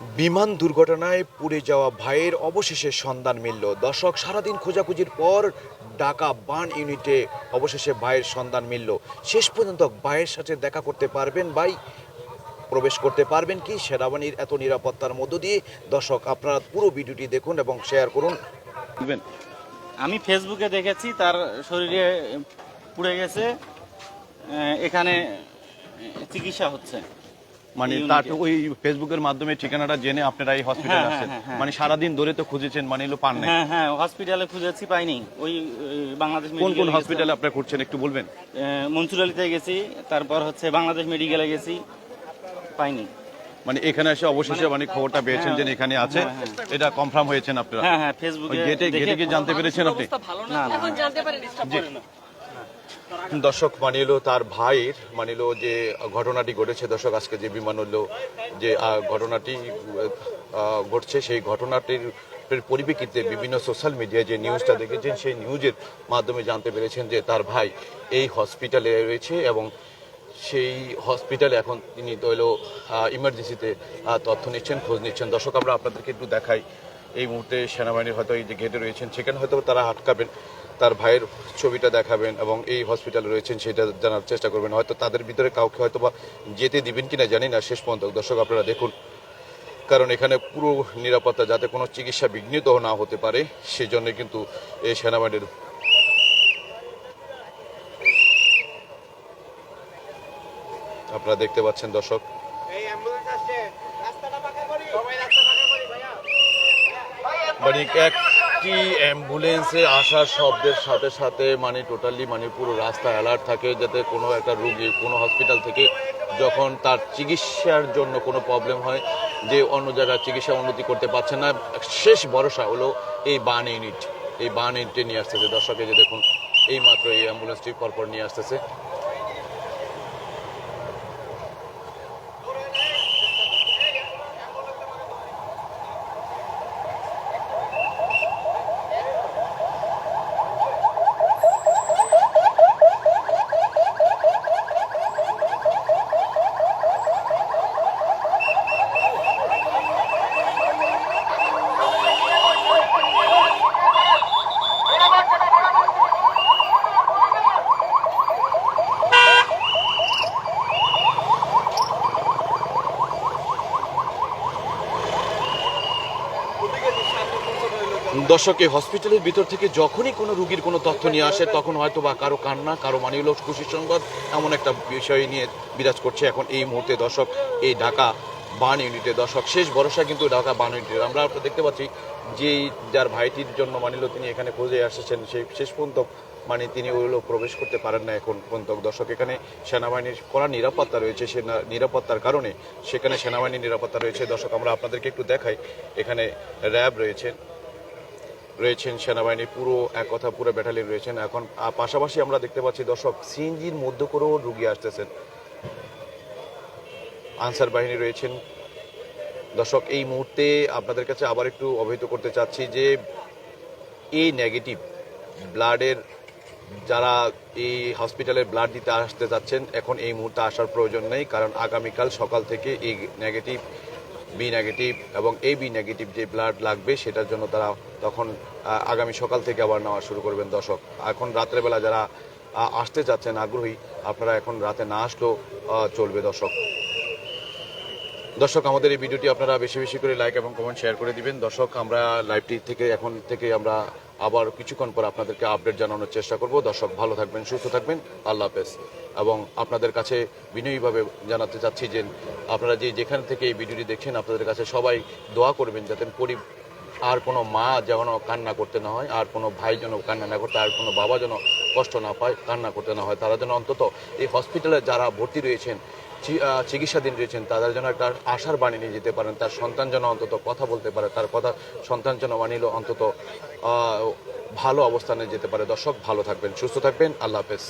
বিমান দুর্ঘটনায় পুড়ে যাওয়া ভাইয়ের অবশেষে সন্ধান মিলল। দর্শক, সারাদিন খোঁজাখুঁজির পর ঢাকা বান ইউনিটে অবশেষে ভাইয়ের সন্ধান মিলল। শেষ পর্যন্ত ভাইয়ের সাথে দেখা করতে পারবেন ভাই, প্রবেশ করতে পারবেন কি? সেনাবাহিনীর এত নিরাপত্তার মধ্য দিয়ে। দর্শক, আপনারা পুরো ভিডিওটি দেখুন এবং শেয়ার করুন। আমি ফেসবুকে দেখেছি, তার শরীরে পুড়ে গেছে এখানে চিকিৎসা হচ্ছে। মানে তার। ওই ফেসবুকের মাধ্যমে ঠিকানাটা জেনে আপনারা এই হসপিটালে হ্যাঁ, আসেন হ্যাঁ, হ্যাঁ। মানে সারাদিন ধরে তো খুঁজেছেন মানে এলো পান নাই। হ্যাঁ হ্যাঁ হসপিটালে খুঁজেছি পাইনি। ওই বাংলাদেশ কোন কোন হসপিটালে আপনারা খুঁজছেন একটু বলবেন। আহ, মনসুরালিতে গেছি তারপর হচ্ছে বাংলাদেশ মেডিকেলে গেছি পাইনি। মানে এখানে এসে অবশেষে মানে খবরটা পেয়েছেন যে এখানে আছে। হ্যাঁ, এটা কনফার্ম হয়েছেন আপনারা। হ্যাঁ হ্যাঁ ফেসবুকে গেটে গেটে কি জানতে পেরেছেন আপনি? না? না এখন জানতে পারি ডিস্টার্ব করে না। দর্শক মানিল তার ভাইয়ের, মানিল যে ঘটনাটি ঘটেছে, দর্শক আজকে যে বিমান হলো, যে ঘটনাটি ঘটছে, সেই ঘটনাটির পরিপ্রেক্ষিতে বিভিন্ন সোশ্যাল মিডিয়ায় যে নিউজটা দেখেছেন, সেই নিউজের মাধ্যমে জানতে পেরেছেন যে তার ভাই এই হসপিটালে রয়েছে এবং সেই হসপিটালে এখন তিনি তৈল ইমার্জেন্সিতে তথ্য নিচ্ছেন, খোঁজ নিচ্ছেন। দর্শক, আমরা আপনাদেরকে একটু দেখাই। এই মুহূর্তে সেনাবাহিনীর হয়তো এই যে গেটে রয়েছেন, সেখানে হয়তো তারা আটকাবেন। তার ভাইয়ের ছবিটা দেখাবেন এবং এই হসপিটালে রয়েছেন সেটা জানার চেষ্টা করবেন। হয়তো তাদের ভিতরে কাউকে হয়তো বা যেতে দিবেন কিনা জানি না শেষ পর্যন্ত। দর্শক আপনারা দেখুন কারণ এখানে পুরো নিরাপত্তা যাতে কোনো চিকিৎসা বিঘ্নিত না হতে পারে সেজন্য কিন্তু এই সেনাবাহিনীর আপনারা দেখতে পাচ্ছেন দর্শক। মানে একটি অ্যাম্বুলেন্সে আসার শব্দের সাথে সাথে মানে টোটালি মানে পুরো রাস্তা অ্যালার্ট থাকে যাতে কোনো একটা রুগী কোনো হসপিটাল থেকে যখন তার চিকিৎসার জন্য কোনো প্রবলেম হয়, যে অন্য জায়গায় চিকিৎসা উন্নতি করতে পারছে না, শেষ ভরসা হলো এই বান ইউনিট এই বান ইউনিটে নিয়ে আসতেছে। দর্শকে যে দেখুন এই মাত্র এই অ্যাম্বুলেন্সটি পরপর নিয়ে আসতেছে। দর্শক, এই হসপিটালের ভিতর থেকে যখনই কোনো রুগীর কোনো তথ্য নিয়ে আসে, তখন হয়তো বা কারও কান্না, কারও মানে হলো খুশির সংবাদ এমন একটা বিষয় নিয়ে বিরাজ করছে। এখন এই মুহূর্তে দর্শক, এই ঢাকা বান ইউনিটে। দর্শক, শেষ ভরসা কিন্তু ঢাকা বান ইউনিটের। আমরা দেখতে পাচ্ছি যে যার ভাইটির জন্য মানিল তিনি এখানে খোঁজে আসছেন, সেই শেষ পর্যন্ত মানে তিনি ওইগুলো প্রবেশ করতে পারেন না এখন পর্যন্ত। দর্শক, এখানে সেনাবাহিনীর কড়া নিরাপত্তা রয়েছে, সে নিরাপত্তার কারণে সেখানে সেনাবাহিনীর নিরাপত্তা রয়েছে। দর্শক, আমরা আপনাদেরকে একটু দেখাই, এখানে র্যাব রয়েছেন রয়েছেন সেনাবাহিনী, পুরো এক কথা পুরো ব্যাটালিয়ন রয়েছেন। এখন পাশাপাশি আমরা দেখতে পাচ্ছি দর্শক, সিএনজির মধ্যে করেও রুগী আসতেছেন। আনসার বাহিনী রয়েছেন। দর্শক, এই মুহূর্তে আপনাদের কাছে আবার একটু অবহিত করতে চাচ্ছি যে এই নেগেটিভ ব্লাডের যারা এই হসপিটালে ব্লাড দিতে আসতে যাচ্ছেন, এখন এই মুহূর্তে আসার প্রয়োজন নেই, কারণ আগামীকাল সকাল থেকে এই নেগেটিভ বি নেগেটিভ এবং এ বি নেগেটিভ যে ব্লাড লাগবে সেটার জন্য তারা তখন আগামী সকাল থেকে আবার নেওয়া শুরু করবেন দর্শক। এখন রাত্রেবেলা যারা আসতে যাচ্ছেন আগ্রহী, আপনারা এখন রাতে না আসলেও চলবে দর্শক। দর্শক, আমাদের এই ভিডিওটি আপনারা বেশি বেশি করে লাইক এবং কমেন্ট শেয়ার করে দিবেন। দর্শক, আমরা লাইভটি থেকে এখন থেকে আমরা আবার কিছুক্ষণ পর আপনাদেরকে আপডেট জানানোর চেষ্টা করব। দর্শক, ভালো থাকবেন, সুস্থ থাকবেন। আল্লাহ হাফেজ। এবং আপনাদের কাছে বিনয়ীভাবে জানাতে চাচ্ছি যে, আপনারা যে যেখান থেকে এই ভিডিওটি দেখছেন, আপনাদের কাছে সবাই দোয়া করবেন, যাতে পরি আর কোনো মা যেন কান্না করতে না হয়, আর কোনো ভাই যেন কান্না না করতে, আর কোনো বাবা যেন কষ্ট না পায়, কান্না করতে না হয়। তারা যেন অন্তত এই হসপিটালে যারা ভর্তি রয়েছেন চিকিৎসাধীন রয়েছেন, তাদের জন্য একটা আশার বাণী নিয়ে যেতে পারেন, তার সন্তান যেন অন্তত কথা বলতে পারে, তার কথা সন্তান যেন মানিল অন্তত ভালো অবস্থানে যেতে পারে। দর্শক, ভালো থাকবেন, সুস্থ থাকবেন, আল্লাহ হাফেজ।